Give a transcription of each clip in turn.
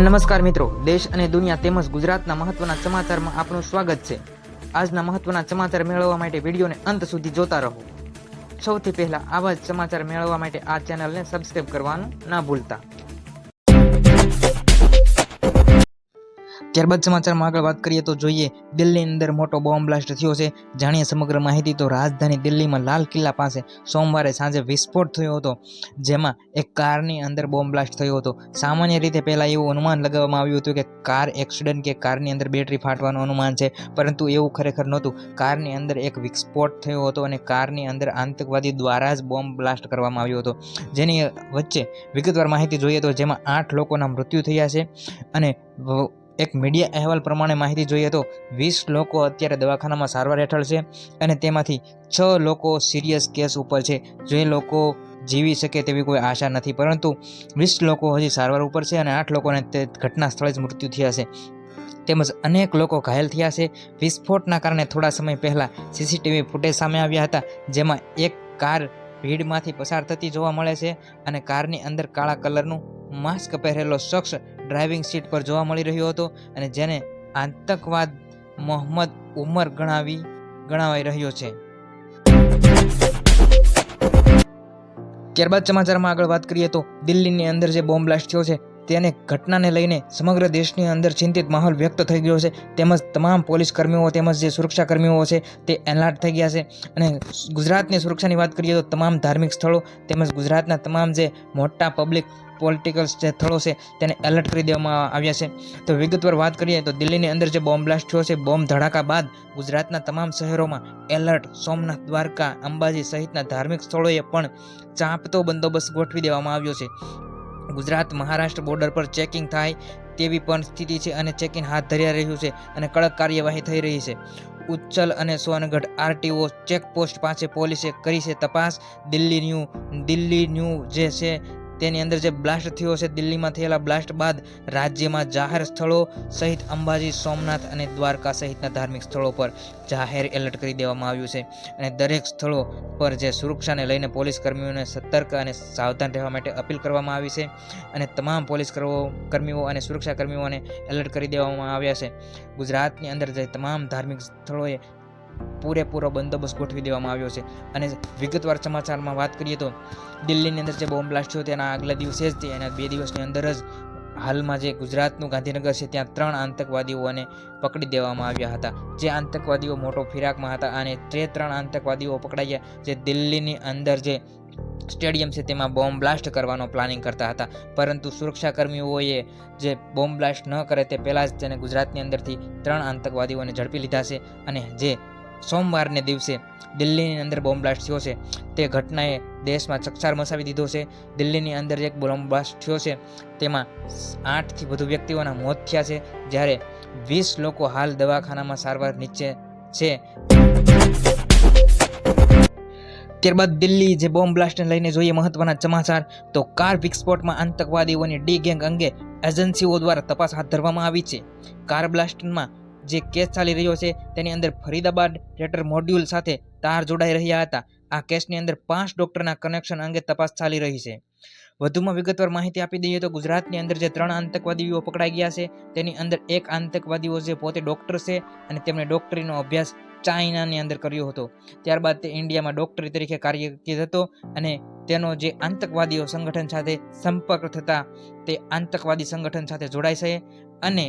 નમસ્કાર મિત્રો, દેશ અને દુનિયા તેમજ ગુજરાતના મહત્વના સમાચારમાં આપનું સ્વાગત છે. આજના મહત્વના સમાચાર મેળવવા માટે વિડીયોને અંત સુધી જોતા રહો. સૌથી પહેલા આવા જ સમાચાર મેળવવા માટે આ ચેનલને સબસ્ક્રાઇબ કરવાનું ના ભૂલતા. ત્યારબાદ સમાચારમાં આગળ વાત કરીએ તો જોઈએ, દિલ્હીની અંદર મોટો બોમ્બ બ્લાસ્ટ થયો છે. જાણીએ સમગ્ર માહિતી તો રાજધાની દિલ્હીમાં લાલ કિલ્લા પાસે સોમવારે સાંજે વિસ્ફોટ થયો હતો, જેમાં એક કારની અંદર બોમ્બ બ્લાસ્ટ થયો હતો. સામાન્ય રીતે પહેલાં એવું અનુમાન લગાવવામાં આવ્યું હતું કે કાર એક્સિડન્ટ કે કારની અંદર બેટરી ફાટવાનું અનુમાન છે, પરંતુ એવું ખરેખર નહોતું. કારની અંદર એક વિસ્ફોટ થયો હતો અને કારની અંદર આતંકવાદી દ્વારા જ બોમ્બ બ્લાસ્ટ કરવામાં આવ્યો હતો. જેની વચ્ચે વિગતવાર માહિતી જોઈએ તો જેમાં આઠ લોકોના મૃત્યુ થયા છે અને એક મીડિયા અહેવાલ પ્રમાણે માહિતી જોઈએ તો વીસ લોકો અત્યારે દવાખાનામાં સારવાર હેઠળ છે અને તેમાંથી છ લોકો સિરિયસ કેસ ઉપર છે. જે લોકો જીવી શકે તેવી કોઈ આશા નથી, પરંતુ વીસ લોકો હજી સારવાર ઉપર છે અને આઠ લોકોને તે ઘટના સ્થળે જ મૃત્યુ થયા છે. તેમજ અનેક લોકો ઘાયલ થયા છે. વિસ્ફોટના કારણે થોડા સમય પહેલાં સીસીટીવી ફૂટેજ સામે આવ્યા હતા, જેમાં એક કાર ભીડમાંથી પસાર થતી જોવા મળે છે અને કારની અંદર કાળા કલરનું માસ્ક પહેરેલો શખ્સ ડ્રાઇવિંગ સીટ પર જોવા મળી રહ્યો હતો અને જેને આતંકવાદ મોહમ્મદ ઉમર ગણાવી, ગણાવાઈ રહ્યો છે. ત્યારબાદ સમાચારમાં આગળ વાત કરીએ તો દિલ્હીની અંદર જે બોમ્બ બ્લાસ્ટ થયો છે તેને ઘટનાને લઈને સમગ્ર દેશની અંદર ચિંતિત માહોલ વ્યક્ત થઈ ગયો છે. તેમજ તમામ પોલીસ કર્મીઓ તેમજ જે સુરક્ષા કર્મીઓ છે તે એલર્ટ થઈ ગયા છે. અને ગુજરાતની સુરક્ષાની વાત કરીએ તો તમામ ધાર્મિક સ્થળો તેમજ ગુજરાતના તમામ જે મોટા પબ્લિક પોલિટિકલ જે સ્થળો છે તેને એલર્ટ કરી દેવામાં આવ્યા છે. તો વિગતવાર વાત કરીએ તો દિલ્હીની અંદર જે બોમ્બ બ્લાસ્ટ થયો છે, બોમ્બ ધડાકા બાદ ગુજરાતના તમામ શહેરોમાં એલર્ટ સોમનાથ દ્વારકા, અંબાજી સહિતના ધાર્મિક સ્થળોએ પણ ચાંપતો બંદોબસ્ત ગોઠવી દેવામાં આવ્યો છે. ગુજરાત મહારાષ્ટ્ર બોર્ડર પર ચેકિંગ થાય તેવી પણ સ્થિતિ છે અને ચેકિંગ હાથ ધર્યા રહ્યું છે અને કડક કાર્યવાહી થઈ રહી છે. ઉચ્ચલ અને સોનગઢ આરટીઓ ચેકપોસ્ટ પાસે પોલીસે કરી છે તપાસ. દિલ્હી ન્યૂ દિલ્હી ન્યૂ જે છે તેની અંદર જે બ્લાસ્ટ થયો છે, દિલ્હીમાં થયેલા બ્લાસ્ટ બાદ રાજ્યમાં જાહેર સ્થળો સહિત અંબાજી, સોમનાથ અને દ્વારકા સહિતના ધાર્મિક સ્થળો પર જાહેર એલર્ટ કરી દેવામાં આવ્યું છે. અને દરેક સ્થળો પર જે સુરક્ષાને લઈને પોલીસ કર્મીઓને સતર્ક અને સાવધાન રહેવા માટે અપીલ કરવામાં આવી છે અને તમામ પોલીસ કર્મો- કર્મીઓ અને સુરક્ષા કર્મીઓને એલર્ટ કરી દેવામાં આવ્યા છે. ગુજરાતની અંદર જે તમામ ધાર્મિક સ્થળોએ પૂરેપૂરો બંદોબસ્ત ગોઠવી દેવામાં આવ્યો છે. અને વિગતવાર સમાચારમાં વાત કરીએ તો દિલ્હીની અંદર જે બોમ્બ બ્લાસ્ટ થયો તેના આગલા દિવસે જ એના બે દિવસની અંદર જ હાલમાં જે ગુજરાતનું ગાંધીનગર છે ત્યાં ત્રણ આતંકવાદીઓને પકડી દેવામાં આવ્યા હતા. જે આતંકવાદીઓ મોટો ફિરાકમાં હતા અને તે ત્રણ આતંકવાદીઓ પકડાયા જે દિલ્હીની અંદર જે સ્ટેડિયમ છે તેમાં બોમ્બ બ્લાસ્ટ કરવાનો પ્લાનિંગ કરતા હતા. પરંતુ સુરક્ષા કર્મીઓએ જે બોમ્બ બ્લાસ્ટ ન કરે તે પહેલાં જ તેને ગુજરાતની અંદરથી ત્રણ આતંકવાદીઓને ઝડપી લીધા છે અને જે સોમવારને દિવસે દિલ્હીની અંદર બોમ્બ બ્લાસ્ટ થયો છે. તે ઘટનાએ દેશમાં ચકચાર મચાવી દીધો છે. દિલ્હીની અંદર એક બોમ્બ બ્લાસ્ટ થયો છે. તેમાં આઠથી વધુ વ્યક્તિઓના મોત થયા છે, જ્યારે વીસ લોકો હાલ દવાખાનામાં સારવાર નીચે છે. ત્યારબાદ દિલ્હી જે બોમ્બ બ્લાસ્ટને લઈને જોઈએ મહત્વના સમાચાર, તો કાર વિસ્ફોટમાં આતંકવાદીઓની ડી ગેંગ અંગે એજન્સીઓ દ્વારા તપાસ હાથ ધરવામાં આવી છે. કાર બ્લાસ્ટમાં જે કેસ ચાલી રહ્યો છે તેની અંદર ફરીદાબાદ થિયેટર મોડ્યુલ સાથે તાર જોડાઈ રહ્યા હતા. આ કેસની અંદર પાંચ ડોક્ટરના કનેક્શન અંગે તપાસ ચાલી રહી છે. વધુમાં વિગતવાર માહિતી આપી દઈએ તો ગુજરાતની અંદર જે ત્રણ આતંકવાદીઓ પકડાઈ ગયા છે, તેની અંદર એક આતંકવાદીઓ જે પોતે ડોક્ટર છે અને તેમણે ડોક્ટરીનો અભ્યાસ ચાઇનાની અંદર કર્યો હતો. ત્યારબાદ તે ઇન્ડિયામાં ડોક્ટરી તરીકે કાર્યરત હતો અને તેનો જે આતંકવાદીઓ સંગઠન સાથે સંપર્ક થતાં તે આતંકવાદી સંગઠન સાથે જોડાય છે અને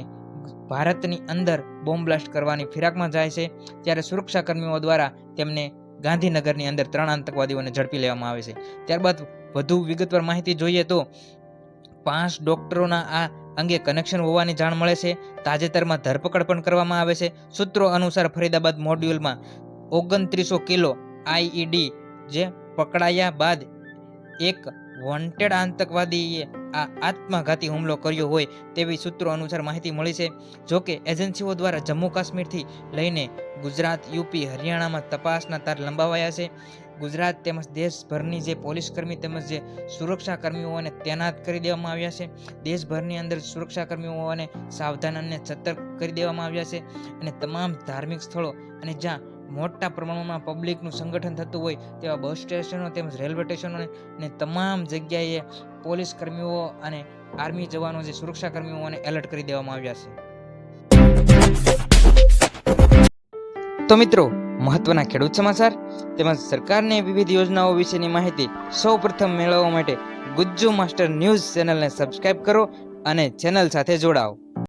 ભારતની અંદર બોમ્બ બ્લાસ્ટ કરવાની ફિરાકમાં જાય છે, ત્યારે સુરક્ષા કર્મીઓ દ્વારા તેમને ગાંધીનગરની અંદર ત્રણ આતંકવાદીઓને ઝડપી લેવામાં આવે છે. ત્યારબાદ વધુ વિગતવાર માહિતી જોઈએ તો, પાંચ ડોક્ટરોના આ અંગે કનેક્શન હોવાની જાણ મળે છે. તાજેતરમાં ધરપકડ પણ કરવામાં આવે છે. સૂત્રો અનુસાર ફરીદાબાદ મોડ્યુલમાં ઓગણત્રીસો કિલો આઈઈડી જે પકડાયા બાદ એક વોન્ટેડ આતંકવાદીએ આ આત્મઘાતી હુમલો કર્યો હોય તેવી સૂત્રો અનુસાર માહિતી મળી છે. જોકે એજન્સીઓ દ્વારા જમ્મુ કાશ્મીરથી લઈને ગુજરાત, યુપી, હરિયાણામાં તપાસના તાર લંબાવાયા છે. ગુજરાત તેમજ દેશભરની જે પોલીસકર્મી તેમજ જે સુરક્ષાકર્મીઓને તૈનાત કરી દેવામાં આવ્યા છે. દેશભરની અંદર સુરક્ષાકર્મીઓને સાવધાન અને સતર્ક કરી દેવામાં આવ્યા છે અને તમામ ધાર્મિક સ્થળો અને જ્યાં મોટા પ્રમાણમાં પબ્લિકનું સંગઠન થતું હોય તેવા બસ સ્ટેશનો તેમજ રેલવે સ્ટેશનો ને તમામ જગ્યાએ પોલીસ કર્મીઓ અને આર્મી જવાનો જે સુરક્ષા કર્મીઓને એલર્ટ કરી દેવામાં આવ્યા છે. તો મિત્રો, મહત્વના ખેડૂત સમાચાર તેમજ સરકારની વિવિધ યોજનાઓ વિશેની માહિતી સૌપ્રથમ મેળવવા માટે ગુજ્જુ માસ્ટર ન્યૂઝ ચેનલને સબસ્ક્રાઇબ કરો અને ચેનલ સાથે જોડાઓ.